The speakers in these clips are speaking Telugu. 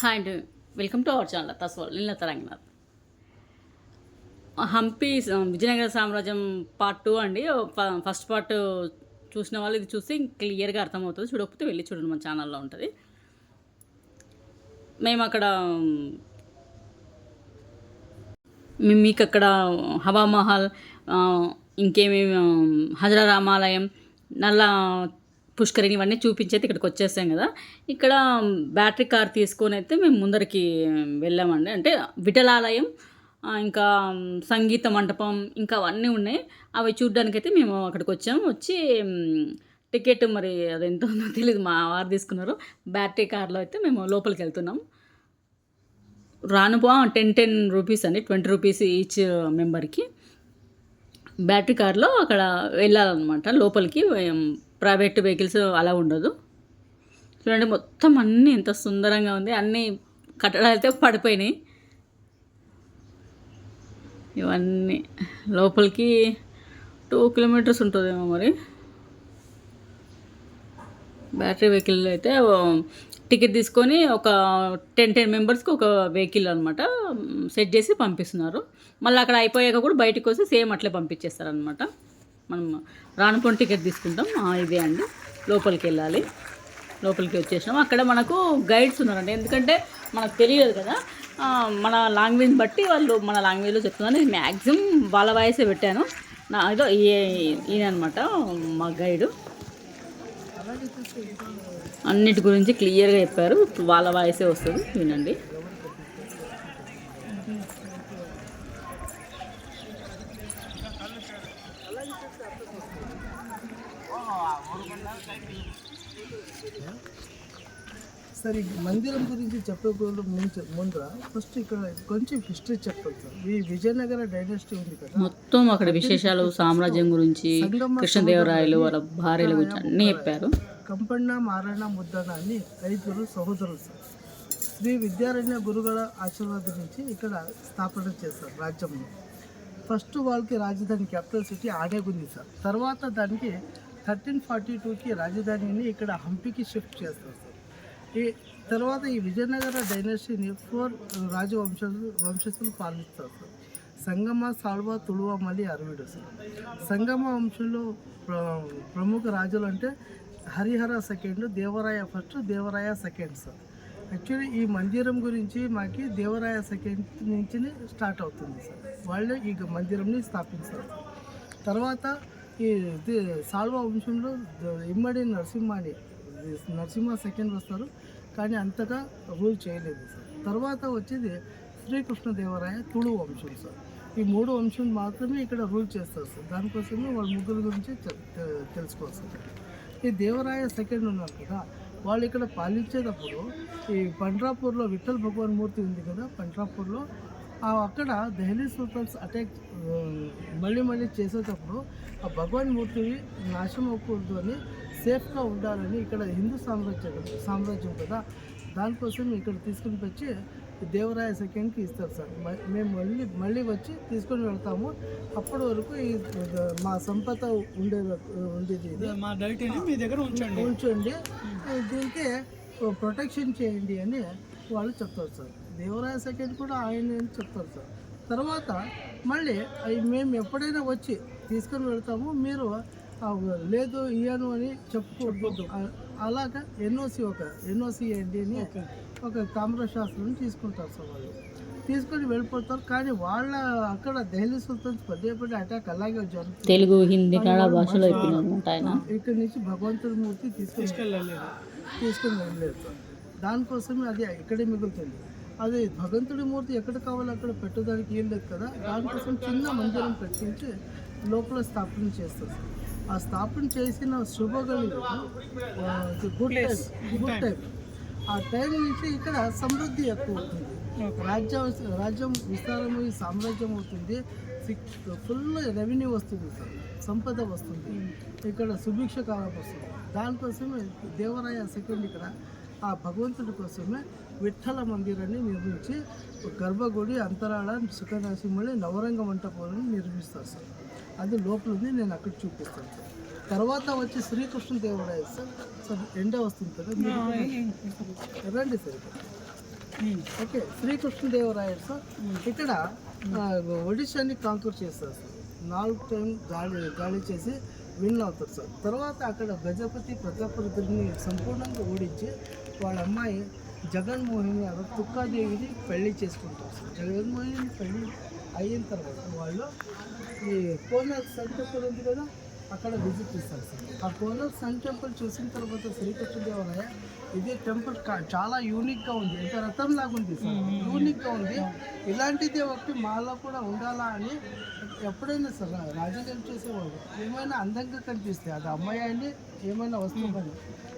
హాయ్ um, అండి వెల్కమ్ టు అవర్ ఛానల్ తస్వాల్ నిన్న తెలంగాణ హంపి విజయనగర సామ్రాజ్యం పార్ట్ టూ అండి. ఫ- ఫస్ట్ పార్ట్ చూసిన వాళ్ళు ఇది చూస్తే క్లియర్గా అర్థమవుతుంది. చూడకపోతే వెళ్ళి చూడండి మన ఛానల్లో ఉంటుంది. మేము అక్కడ మీకు అక్కడ హవామహల్ ఇంకేమేమి హజరా రామాలయం నల్ల పుష్కరిణి ఇవన్నీ చూపించేది ఇక్కడికి వచ్చేసాం కదా. ఇక్కడ బ్యాటరీ కార్ తీసుకొని అయితే మేము ముందరికి వెళ్ళామండి. అంటే విఠలాలయం ఇంకా సంగీత మండపం ఇంకా అవన్నీ ఉన్నాయి. అవి చూడ్డానికైతే మేము అక్కడికి వచ్చాము. వచ్చి టికెట్ మరి అది ఎంత ఉందో తెలియదు మా వారు తీసుకున్నారు. బ్యాటరీ కార్లో అయితే మేము లోపలికి వెళ్తున్నాం. రానుపో టెన్ టెన్ రూపీస్ అండి. ట్వంటీ రూపీస్ ఈచ్ మెంబర్కి. బ్యాటరీ కార్లో అక్కడ వెళ్ళాలన్నమాట. లోపలికి ప్రైవేట్ వెహికల్స్ అలా ఉండదు. చూడండి మొత్తం అన్నీ ఎంత సుందరంగా ఉంది. అన్నీ కట్టడాలు అయితే పడిపోయినాయి. ఇవన్నీ లోపలికి టూ కిలోమీటర్స్ ఉంటుందేమో మరి. బ్యాటరీ వెహికల్ అయితే టికెట్ తీసుకొని ఒక టెన్ టెన్ మెంబర్స్కి ఒక వెహికల్ అనమాట సెట్ చేసి పంపిస్తున్నారు. మళ్ళీ అక్కడ అయిపోయాక కూడా బయటకు వస్తే సేమ్ అట్లే పంపించేస్తారనమాట మనం రానుపోని టికెట్ తీసుకుంటాం. ఇదే అండి. లోపలికి వెళ్ళాలి. లోపలికి వచ్చేసినాం. అక్కడ మనకు గైడ్స్ ఉన్నారండి. ఎందుకంటే మనకు తెలియదు కదా మన లాంగ్వేజ్ బట్టి వాళ్ళు మన లాంగ్వేజ్లో చెప్తున్నారు. నేను మ్యాక్సిమం వాళ్ళ వాయిసే పెట్టాను. నా ఇదో ఈయన అనమాట మా గైడు. అన్నిటి గురించి క్లియర్గా చెప్పారు. వాళ్ళ వాయిసే వస్తుంది. వినండి. సరే ఈ మందిరం గురించి చెప్పకుండా ముందు ముందర. ఫస్ట్ ఇక్కడ కొంచెం హిస్టరీ చెప్పాలి సార్. ఈ విజయనగర డైనాసిటీ ఉంది కదా. మొత్తం అక్కడ విశేషాలు సామ్రాజ్యం గురించి కృష్ణదేవరాయలు వాళ్ళ భార్యల గురించి అన్నీ చెప్పారు. కంపಣ್ణ మారణ ముద్దన అని ఐదుగురు సహోదరులు సార్. శ్రీ విద్యారణ్య గురుగల ఆశీర్వాదం నుంచి ఇక్కడ స్థాపన చేస్తారు రాజ్యంలో. ఫస్ట్ వాళ్ళకి రాజధాని క్యాపిటల్ సిటీ ఆడేగుంది సార్. తర్వాత దానికి థర్టీన్ ఫార్టీ టూకి రాజధానిని ఇక్కడ హంపికి షిఫ్ట్ చేస్తారు సార్. ఈ తర్వాత ఈ విజయనగర డైనర్సీని ఫోర్ రాజవంశ వంశస్థులు పాలిస్తారు సార్. సంగమ సాల్వ తుಳುవ మలి అరవిడు సార్. సంగమ వంశంలో ప్ర- ప్రముఖ రాజులు అంటే Harihara second Devaraya first Devaraya second sir actually ఈ మందిరం గురించి మాకు దేవరాయ సెకండ్ నుంచి స్టార్ట్ అవుతుంది సార్. వాళ్ళే ఈ మందిరంని స్థాపించారు. తర్వాత ఈ ది- సాల్వ వంశంలో ఇమ్మడి నరసింహ అని నరసింహ సెకండ్ వస్తారు. కానీ అంతగా రూల్ చేయలేదు సార్. తర్వాత వచ్చేది శ్రీకృష్ణదేవరాయ తుళు వంశం సార్. ఈ మూడు వంశం మాత్రమే ఇక్కడ రూల్ చేస్తారు సార్. దానికోసమే వాళ్ళ ముగ్గురు గురించి తెలుసుకోవాలి సార్. ఈ దేవరాయ సెకండ్ ఉన్నారు కదా వాళ్ళు ఇక్కడ పాలించేటప్పుడు ఈ పండ్రాపూర్లో విఠల్ భగవాన్ మూర్తి ఉంది కదా పండ్రాపూర్లో అక్కడ దెహలీ సుల్తాన్స్ అటాక్ మళ్ళీ మళ్ళీ చేసేటప్పుడు ఆ భగవాన్ మూర్తిని నాశనం అవ్వకూడదు అని సేఫ్గా ఉండాలని ఇక్కడ హిందూ సామ్రాజ్యం సామ్రాజ్యం కదా దానికోసం ఇక్కడ తీసుకుని వచ్చి దేవరాయ సెకండ్కి ఇస్తారు సార్. మేము మళ్ళీ మళ్ళీ వచ్చి తీసుకొని వెళ్తాము. అప్పటి వరకు ఈ మా సంపద ఉండే ఉండేది మా డైట్ని మీ దగ్గర ఉంచండి. ఉంచండి. దీనికి ప్రొటెక్షన్ చేయండి అని వాళ్ళు చెప్తారు సార్. దేవరాయ సెకండ్ కూడా ఆయన అని చెప్తారు సార్. తర్వాత మళ్ళీ అవి మేము ఎప్పుడైనా వచ్చి తీసుకొని వెళ్తాము. మీరు లేదు ఇయ్యను అని చెప్పుకోవద్దు అలాగా ఎన్ఓసి ఒక ఎన్ఓసి ఏంటి అని ఒక తామ్ర శాస్త్రం తీసుకుంటారు సార్ వాళ్ళు. తీసుకొని వెళ్ళిపోతారు. కానీ వాళ్ళ అక్కడ దెహలీ సుల్తాన్స్ పదే పదే అటాక్ అలాగే జరుగుతుంది. తెలుగు హిందీ భాషలో ఇక్కడి నుంచి భగవంతుడి మూర్తి తీసుకొని తీసుకొని వెళ్ళలేదు. దానికోసమే అది ఇక్కడే మిగులుతుంది. అది భగవంతుడి మూర్తి ఎక్కడ కావాలో అక్కడ పెట్టడానికి ఏం లేదు కదా. దానికోసం చిన్న మందిరం పెట్టించి లోపల స్థాపన చేస్తారు. ఆ స్థాపన చేసిన శుభగలి గుడ్ గుడ్ టైం. ఆ టైం నుంచి ఇక్కడ సమృద్ధి ఎక్కువ అవుతుంది. రాజ్యం రాజ్యం విస్తారము ఈ సామ్రాజ్యం అవుతుంది. ఫుల్ రెవెన్యూ వస్తుంది సార్ సంపద వస్తుంది. ఇక్కడ సుభిక్ష కాలం వస్తుంది. దానికోసమే దేవరాయ సెకండ్ ఇక్కడ ఆ భగవంతుడి కోసమే విఠల మందిరాన్ని నిర్మించి గర్భగుడి అంతరాళ సుఖనరసింహుడి నవరంగ మంటపాలను నిర్మిస్తారు సార్. అది లోపల ఉంది నేను అక్కడ చూపిస్తాను. సార్ తర్వాత వచ్చి శ్రీకృష్ణ దేవరాయ సార్ సార్ ఎండ వస్తుంది కదా రండి. సార్. Okay Srikrishnadevarayalu sir. ఇక్కడ ఒడిశాని కాంకూర్ చేస్తారు సార్. నాలుగు టైం గాలి గాలి చేసి విన్ అవుతారు సార్. తర్వాత అక్కడ గజపతి ప్రతాపరుద్రుని సంపూర్ణంగా ఓడించి వాళ్ళ అమ్మాయి జగన్మోహిని అక్కడ తుక్కాదేవిని పెళ్ళి చేసుకుంటారు సార్. జగన్మోహిని పెళ్ళి అయిన తర్వాత వాళ్ళు ఈ కోనర్ సన్ టెంపుల్ ఉంది కదా అక్కడ విజిట్ ఇస్తారు సార్. ఆ కోనర్ సన్ టెంపుల్ చూసిన తర్వాత శ్రీకృష్ణదేవరాయ ఇది టెంపుల్ చాలా యూనిక్గా ఉంది. ఇంకా రథం లాగా ఉంది సార్. యూనిక్గా ఉంది. ఇలాంటిది ఒకటి మాలో కూడా ఉండాలా అని ఎప్పుడైనా సార్ రాజకీయం చేసేవాళ్ళు? ఏమైనా అందంగా కనిపిస్తే అది అమ్మాయి అండి ఏమైనా వస్తువు కానీ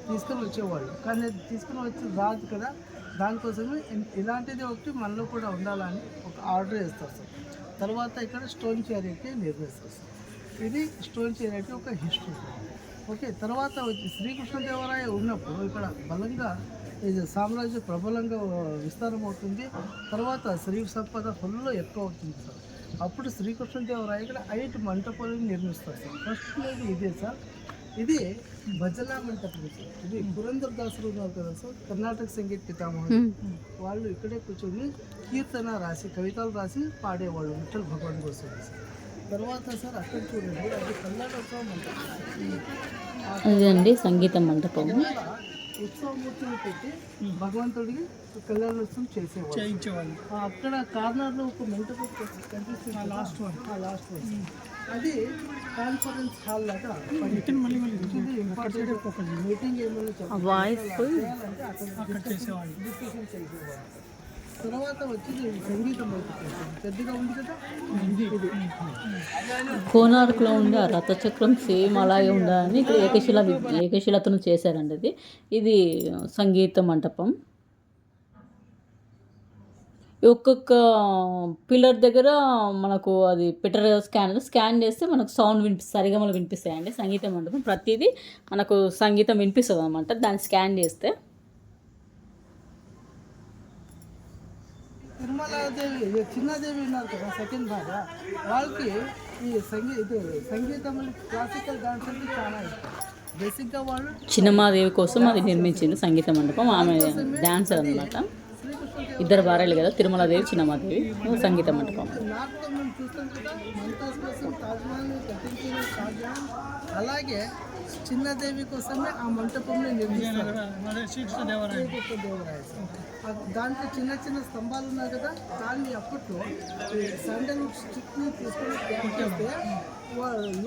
తీసుకొని వచ్చేవాళ్ళు. కానీ తీసుకొని వచ్చి రాదు కదా. దానికోసమే ఇలాంటిది ఒకటి మనలో కూడా ఉండాలని ఒక ఆర్డర్ వేస్తారు సార్. తర్వాత ఇక్కడ స్టోన్ చారిటీ నిర్మిస్తారు ఇది స్టోన్ చారిటీ ఒక హిస్టరీ. ఓకే తర్వాత వచ్చి శ్రీకృష్ణదేవరాయ ఉన్నప్పుడు ఇక్కడ బలంగా ఇది సామ్రాజ్యం ప్రబలంగా విస్తారం అవుతుంది తర్వాత శ్రీ సంపద ఫుల్ ఎక్కువ అవుతుంది సార్. అప్పుడు శ్రీకృష్ణదేవరాయ ఇక్కడ ఐదు మంటపాలను నిర్మిస్తారు సార్. ఫస్ట్ అనేది ఇదే సార్. ఇది భజన మంటపం ఇది పురంధర్ దాసులు ఉన్నారు కదా సార్ కర్ణాటక సంగీత పితామహుడు. వాళ్ళు ఇక్కడే కూర్చొని కీర్తన రాసి కవితలు రాసి పాడేవాళ్ళు విఠల్ భగవాన్ కోసం. తర్వాత సార్ అక్కడ చూడండి అది కర్ణాటక మంటపం అదండి సంగీత తర్వాత ఉత్సవమూర్తిని పెట్టి భగవంతుడికి కళ్యాణోత్సవం చేసేవాళ్ళు. చేయించేవాళ్ళు. అక్కడ కార్నర్లో ఒక మంటపం కనిపిస్తుంది లాస్ట్ వన్ లాస్ట్ వన్ అది కాన్ఫరెన్స్ హాల్ లాగా ఇంపార్టెంట్ మీటింగ్ ఏమైనా వాయిస్ చేయాలంటే అక్కడ అక్కడ చేసేవాళ్ళు. డిస్కషన్ చేసేవాళ్ళు. తర్వాత వచ్చి సంగీతం. పెద్దగా ఉంది కదా? కోనార్కులో ఉండే ఆ రథచక్రం సేమ్ అలాగే ఉండాలని ఇక్కడ ఏకశిల ఏకశిలతను చేశారండి అది. ఇది సంగీత మంటపం. ఒక్కొక్క పిల్లర్ దగ్గర మనకు అది పెట్టర్ స్కాన్ స్కాన్ చేస్తే మనకు సౌండ్ వినిపిస్తుంది సరిగమలు వినిపిస్తాయండి సంగీత మండపం ప్రతిదీ మనకు సంగీతం వినిపిస్తుంది అనమాట దాన్ని స్కాన్ చేస్తే తిరుమలాదేవి చిన్నదేవి ఉన్నారు కదా సెకండ్ భార్య. వాళ్ళకి ఈ సంగీ ఇది సంగీతం క్లాసికల్ డాన్స్ అంటే చాలా ఇష్టం. బేసిక్గా వాళ్ళు చిన్నమాదేవి కోసం అది నిర్మించింది సంగీత మండపం. ఆమె డాన్సర్ అనమాట ఇద్దరు భార్యలు కదా తిరుమలాదేవి చిన్నమాదేవి సంగీత మండపం. అలాగే చిన్నదేవి కోసమే ఆ మంటపంని నిర్మిస్తారు. దాంట్లో చిన్న చిన్న స్తంభాలు ఉన్నాయి కదా దాన్ని అప్పట్లో శాండల్వుడ్ స్టిక్ని తీసుకొని చేస్తే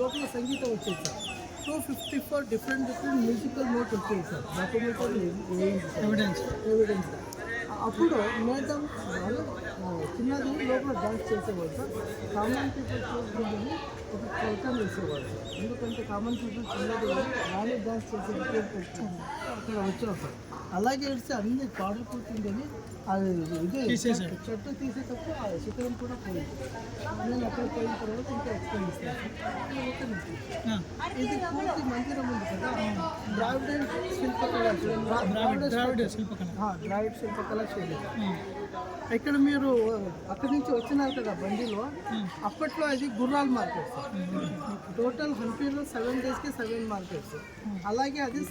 లోపల సంగీతం వచ్చేది sir. Two fifty four different different musical note వచ్చేది సార్. డాక్యుమెంటరీ ఎవిడెన్స్ ఎవిడెన్స్ అప్పుడు మేడం చిన్నది లోపల డాన్స్ చేసేవాళ్ళు సార్. కామన్ పీపుల్ చూసుకుంటే ఒక ప్రోగ్రామ్ వేసేవాళ్ళు సార్ ఎందుకంటే కామన్ పీపుల్ చిన్నది వాళ్ళు డాన్స్ చేసే అక్కడ వచ్చారు సార్ అలాగే ఏడిస్తే అన్ని పాడుకుంటుందని అది ఇది తీసేశారు. చెట్టు తీసేటప్పుడు ఆ శిఖరం కూడా పోయింది నేను అక్కడ పోయిన తర్వాత ఇంకా ఎక్స్ప్లెయిన్ ఇస్తాను సార్. ఒక నిమిషం. ఇది పూర్తి మందిరం ఉంది కదా ద్రావిడ శిల్పకళ ద్రావిడ ద్రావిడ శిల్పకళ ఆ, ద్రావిడ శిల్పకళ శైలి ఇక్కడ మీరు అక్కడి నుంచి వచ్చినారు కదా బండిలో అప్పట్లో అది గుర్రాల మార్కెట్ సార్. టోటల్ హంపీలో సెవెన్ డేస్కి సెవెన్ మార్కెట్స్ అలాగే అది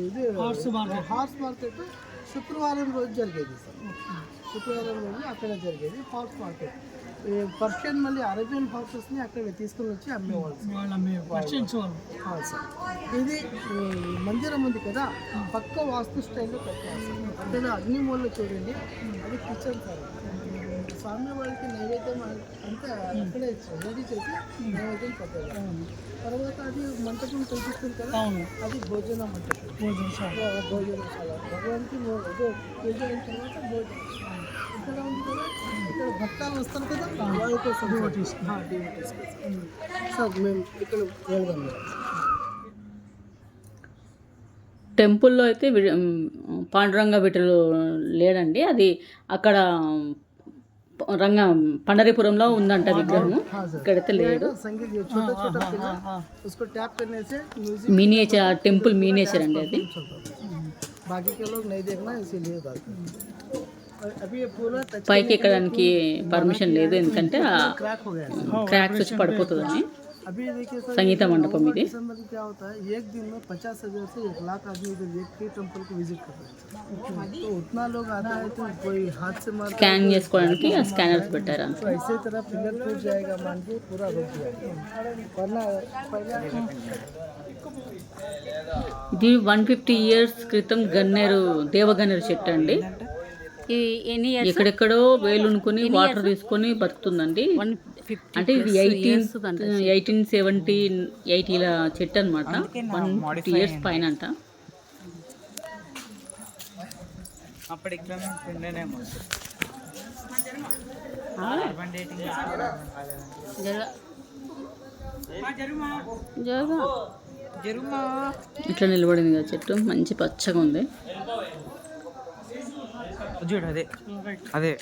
ఇది హార్స్ మార్కెట్ హార్స్ మార్కెట్ శుక్రవారం రోజు జరిగేది సార్. శుక్రవారం రోజు అక్కడ జరిగేది హార్స్ మార్కెట్ పర్షియన్ మళ్ళీ అరేబియన్ హార్సెస్ని అక్కడ తీసుకుని వచ్చి అమ్మేవాళ్ళు. ఆ, సార్ ఇది మందిరం ఉంది కదా పక్క వాస్తు స్టైల్లో పెట్టారు సార్ అక్కడ అగ్నిమూలలో చూడండి. అది కిచెన్ సార్. స్వామి వాళ్ళకి నైవేద్యం అంతా అక్కడే రెడీ చేసి నైవేద్యం పెట్టారు. తర్వాత అది మంటపం కనిపిస్తుంది కదా అది భోజన మంటపం. భోజనశాల భోజనశాల భగవాన్కి పూజ అయిన తర్వాత భోజనం. టెంపుల్లో అయితే పాండురంగ బిడ్డలు లేడండి. అది అక్కడ రంగ పండరీపురంలో ఉందంట విగ్రహం. ఇక్కడైతే లేడు. మినియేచర్ టెంపుల్ మినియేచర్ అండి అది. పైకి ఎక్కడానికి పర్మిషన్ లేదు ఎందుకంటే क्रैक हो गया है క్రాక్స్ వచ్చి పడిపోతుందని अभी देखिए सर संगीता मंडपम नवंबर ఇది दिसंबर में क्या होता है एक दिन में पचास हजार से एक लाख आदमी इधर एक के टेम्पल को विजिट कर रहे हैं तो उतना लोग आता है तो कोई हाथ से मार స్కాన్ చేసుకోవడానికి ఆ స్కానర్స్ పెట్టారు అంతే तो ऐसे तरह पिलर टूट जाएगा मान के पूरा रुक जाएगा वरना पहले ఇది వన్ ఫిఫ్టీ ఇయర్స్ క్రితం గన్నేరు దేవగన్నేరు చెట్టు అండి ఇది ఎన్ని ఇయర్స్ ఎక్కడెక్కడో వేలునుకొని వాటర్ తీసుకొని బతుకుతుందండి. అంటే ఇది ఎయిటీన్ ఎయిటీన్ సెవెంటీన్ ఎయిటీల చెట్టు అనమాట వన్ ఫిఫ్టీ ఇయర్స్ పైన అంట అప్పుడు ఉండేనేమో ఇట్లా నిలబడింది కదా చెట్టు. మంచి పచ్చగా ఉంది. చూడు అదే. అదే.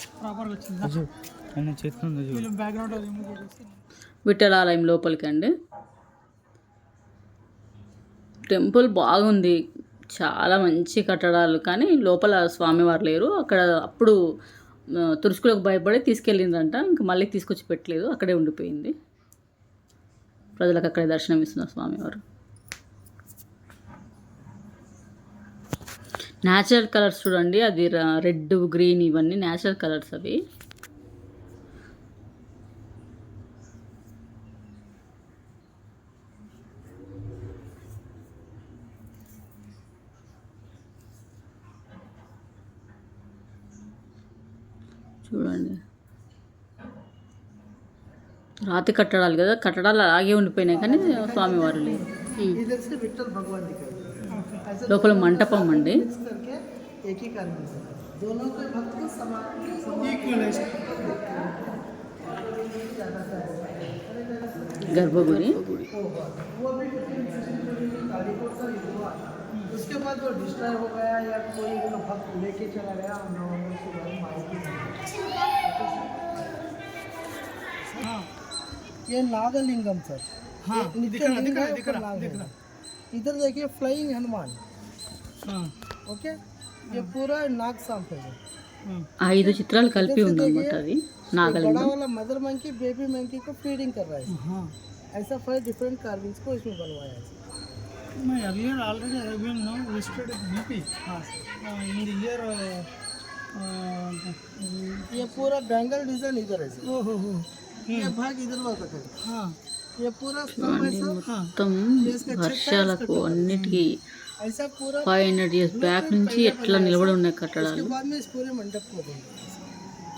విఠలాలయం లోపలికి అండి. టెంపుల్ బాగుంది. చాలా మంచి కట్టడాలు. కానీ లోపల స్వామివారు లేరు. అక్కడ అప్పుడు తురుసుకులకు భయపడి తీసుకెళ్ళిందంట. ఇంక మళ్ళీ తీసుకొచ్చి పెట్టలేదు. అక్కడే ఉండిపోయింది. ప్రజలకు అక్కడే దర్శనం ఇస్తున్నారు స్వామివారు. న్యాచురల్ కలర్స్ చూడండి. అది రెడ్ గ్రీన్ ఇవన్నీ న్యాచురల్ కలర్స్ అవి. చూడండి. రాతి కట్టడాలు కదా. కట్టడాలు అలాగే ఉండిపోయినాయి కానీ స్వామివారు లేరు లోపల మంటపం అండి मिक्स करके एक ही कार्बन से दोनों के भक्त को समान समान ఈక్వల్ గర్భగుడి वो भी कालीकोट का युद्ध हुआ उसके बाद वो डिस्ट्रॉय हो गया या कोई उनका भक्त लेके चला गया हम नवंबर के बारे में माहिती नहीं हाँ ये नागलिंगम सर हाँ ये दिख नित्य रहा लिंग दिख रहा है, दिख ऊपर रहा नाग दिख है। रहा इधर देखिए फ्लाइंग हनुमान हाँ ओके ये पूरा नाग सांप है हाँ ఐదు చిత్రాలు కలిపి ఉందన్నమాట అది बड़ा నాగలింగం वाला मदर मंकी बेबी मंकी को फीडिंग कर रहा है हाँ ऐसा फाइव डिफरेंट कार्विंग्स को इसमें बनवाया है मैं earlier already I have been now visited BP हाँ uh, in the year uh, uh, ये पूरा बैंगल डिजाइन इधर है सर। oh, oh, oh. ये भाग इधर वाला तक है हाँ ये पूरा स्तंभ है सर మొత్తం వర్షాలకు అన్నిటికీ ऐसा पूरा ఫైవ్ హండ్రెడ్ ఇయర్స్ బ్యాక్ నుంచి ఎట్లా నిలబడి ఉన్నాయి కట్టడాలు उसके बाद में इस पूरे मंडप को देंगे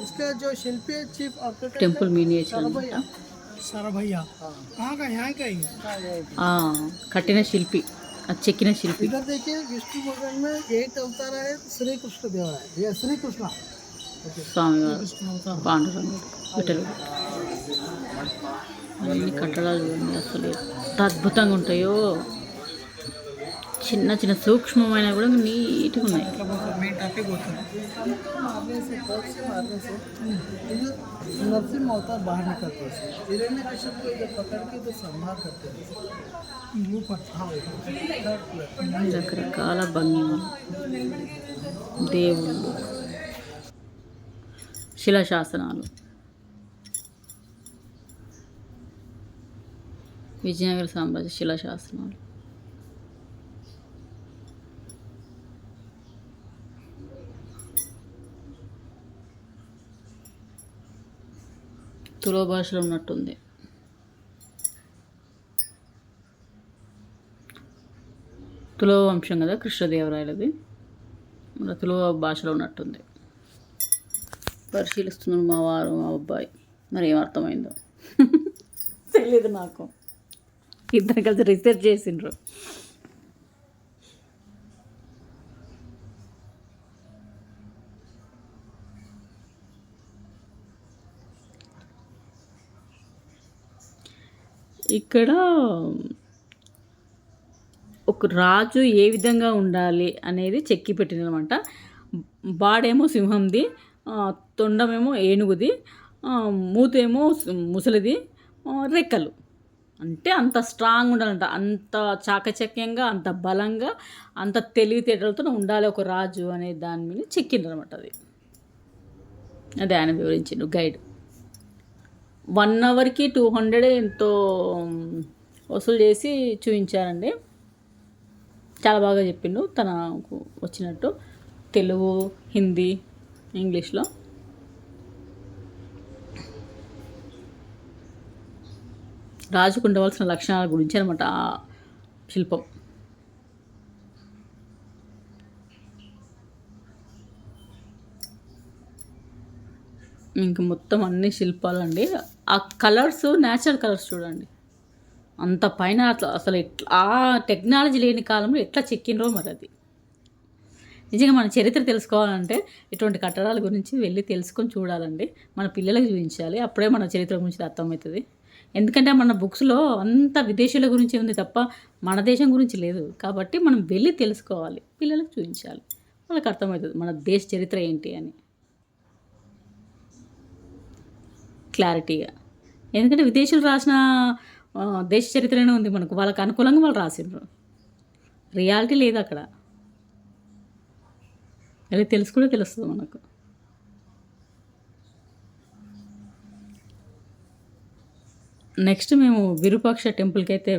उसका जो शिल्पी है चीफ आर्किटेक्ट టెంపుల్ మినియేచర్ అనమాట सारा भैया हाँ कहाँ का यहाँ का ही है हाँ, ये- ఆ, కట్టిన శిల్పి అది చెక్కిన శిల్పి इधर देखिए विष्णु भगवान में एट अवतार है श्री कृष्ण देव है ये श्री कृष्ण ओके స్వామివారు పాండురంగుడు విఠలుడు అన్ని కట్టడాలు చూడండి అసలు ఎంత అద్భుతంగా ఉంటాయో చిన్న చిన్న సూక్ష్మమైన కూడా నీట్గా ఉన్నాయి మెయిన్ టాపిక్ పోతుంది मारने से डॉग से मारने से इधर नरसिंह अवतार बाहर निकलते हैं हिरण्य कश्यप को इधर पकड़ के इधर संहार करते हैं ऊपर हाँ थर्ड फ्लोर రకరకాల భంగిమలు దేవుళ్ళు శిలాశాసనాలు విజయనగర సామ్రాజ్య శిలాశాసనాలు తులో భాషలో ఉన్నట్టుంది. తులో వంశం కదా కృష్ణదేవరాయలది. మన తులో భాషలో ఉన్నట్టుంది. పరిశీలిస్తున్నాడు మా వారు మా అబ్బాయి. మరి ఏం అర్థమైందో? తెలియదు నాకు. ఇద్దరు కలిసి రీసెర్చ్ చేసిండ్రు. ఇక్కడ ఒక రాజు ఏ విధంగా ఉండాలి అనేది చెక్కి పెట్టిందనమాట. బాడేమో సింహంది తొండమేమో ఏనుగుది మూతేమో ముసలిది రెక్కలు. అంటే అంత స్ట్రాంగ్ ఉండాలంట. అంత చాకచక్యంగా అంత బలంగా అంత తెలివితేటలతో ఉండాలి ఒక రాజు అనే దాని మీద చెక్కిండ్రు అనమాట అది. అదే ఆయన వివరించిండు గైడ్ వన్ అవర్కి టూ హండ్రెడ్ ఎంతో వసూలు చేసి చూపించారండి. చాలా బాగా చెప్పిండు. తనకు వచ్చినట్టు తెలుగు హిందీ ఇంగ్లీష్లో. రాజుకు ఉండవలసిన లక్షణాల గురించి అనమాట ఆ శిల్పం. ఇంక మొత్తం అన్ని శిల్పాలు అండి ఆ కలర్స్ న్యాచురల్ కలర్స్ చూడండి. అంత పైన అట్లా అసలు ఎట్లా ఆ టెక్నాలజీ లేని కాలంలో ఎట్లా చెక్కినరో మరి అది నిజంగా మన చరిత్ర తెలుసుకోవాలంటే ఇటువంటి కట్టడాల గురించి వెళ్ళి తెలుసుకొని చూడాలండి. మన పిల్లలకు చూపించాలి. అప్పుడే మన చరిత్ర గురించి అర్థమవుతుంది. ఎందుకంటే మన బుక్స్లో అంత విదేశీయుల గురించి ఉంది తప్ప మన దేశం గురించి లేదు. కాబట్టి మనం వెళ్ళి తెలుసుకోవాలి. పిల్లలకు చూపించాలి. వాళ్ళకి అర్థమవుతుంది మన దేశ చరిత్ర ఏంటి అని. క్లారిటీగా. ఎందుకంటే విదేశీయులు రాసిన దేశ చరిత్రనే ఉంది మనకు. వాళ్ళకి అనుకూలంగా వాళ్ళు రాసిండ్రు. రియాలిటీ లేదు అక్కడ. అది తెలుసుకుంటే తెలుస్తుంది మనకు. నెక్స్ట్ మేము విరూపాక్ష టెంపుల్కి అయితే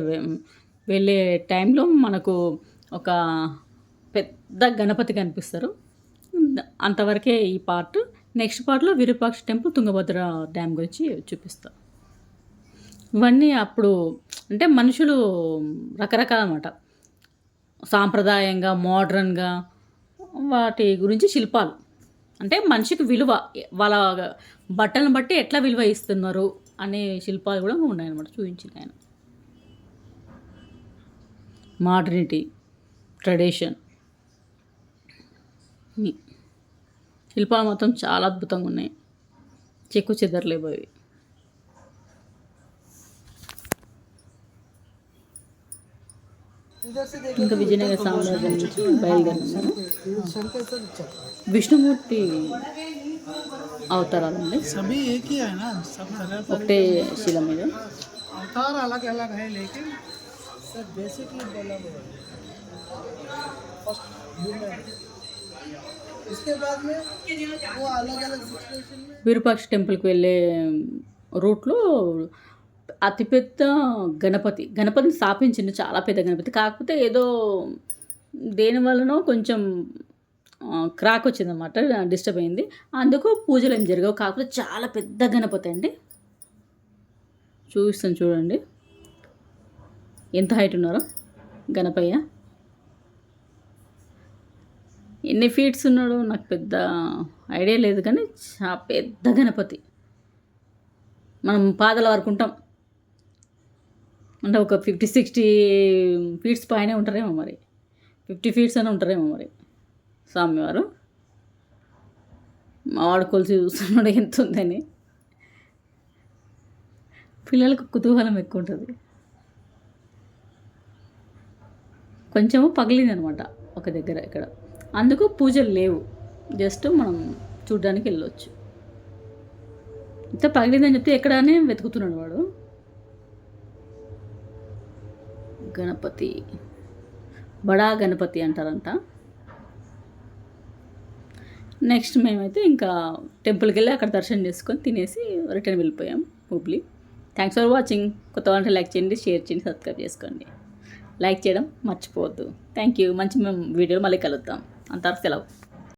వెళ్ళే టైంలో మనకు ఒక పెద్ద గణపతి కనిపిస్తారు. అంతవరకే ఈ పార్ట్. నెక్స్ట్ పార్ట్లో విరూపాక్ష టెంపుల్ తుంగభద్ర డ్యామ్ గురించి చూపిస్తాం. ఇవన్నీ అప్పుడు అంటే మనుషులు రకరకాల అనమాట సాంప్రదాయంగా మోడ్రన్గా వాటి గురించి శిల్పాలు. అంటే మనిషికి విలువ వాళ్ళ బట్టలను బట్టి ఎట్లా విలువ ఇస్తున్నారు అనే శిల్పాలు కూడా ఉన్నాయన్నమాట చూపించింది ఆయన. మాడర్నిటీ ట్రెడిషన్ శిల్పాలు మొత్తం చాలా అద్భుతంగా ఉన్నాయి. చెక్కు చెదరలేవు ఇంకా విజయనగర సామ్రాజ్యం బయలుదేరి విష్ణుమూర్తి అవతారాలండి. ఒకటే శిల మీద విరూపాక్ష టెంపుల్కి వెళ్ళే రూట్లో అతిపెద్ద గణపతి గణపతిని స్థాపించింది చాలా పెద్ద గణపతి. కాకపోతే ఏదో దేని వలన కొంచెం క్రాక్ వచ్చిందన్నమాట డిస్టర్బ్ అయింది. అందుకు పూజలు ఏం జరగవు? కాకపోతే చాలా పెద్ద గణపతి అండి. చూపిస్తాను చూడండి. ఎంత హైట్ ఉన్నారో? గణపయ్య. ఎన్ని ఫీట్స్ ఉన్నాడో నాకు పెద్ద ఐడియా లేదు కానీ చాలా పెద్ద గణపతి. మనం పాదల వరకు ఉంటాం. అంటే ఒక ఫిఫ్టీ సిక్స్టీ ఫీట్స్ పైనే ఉంటారేమో మరి. ఫిఫ్టీ ఫీట్స్ అని ఉంటారేమో మరి. స్వామివారు. మావాడు కొలిసి చూస్తున్నాడు ఎంత ఉందని. పిల్లలకు కుతూహలం ఎక్కువ ఉంటుంది. కొంచెము పగిలింది అనమాట ఒక దగ్గర ఇక్కడ. అందుకు పూజలు లేవు. జస్ట్ మనం చూడ్డానికి వెళ్ళొచ్చు. ఇంత పగిలిందని చెప్తే ఎక్కడనే వెతుకుతున్నాడు వాడు. గణపతి. బడా గణపతి అంటారంట. నెక్స్ట్ మేమైతే ఇంకా టెంపుల్కి వెళ్ళి అక్కడ దర్శనం చేసుకొని తినేసి రిటర్న్ వెళ్ళిపోయాం హూబ్లీ. థ్యాంక్స్ ఫర్ వాచింగ్ కొత్త వంట లైక్ చేయండి షేర్ చేయండి సబ్స్క్రైబ్ చేసుకోండి. లైక్ చేయడం మర్చిపోవద్దు. థ్యాంక్ యూ మంచి మేము వీడియోలో మళ్ళీ కలుద్దాం. అంతవరకు సెలవు.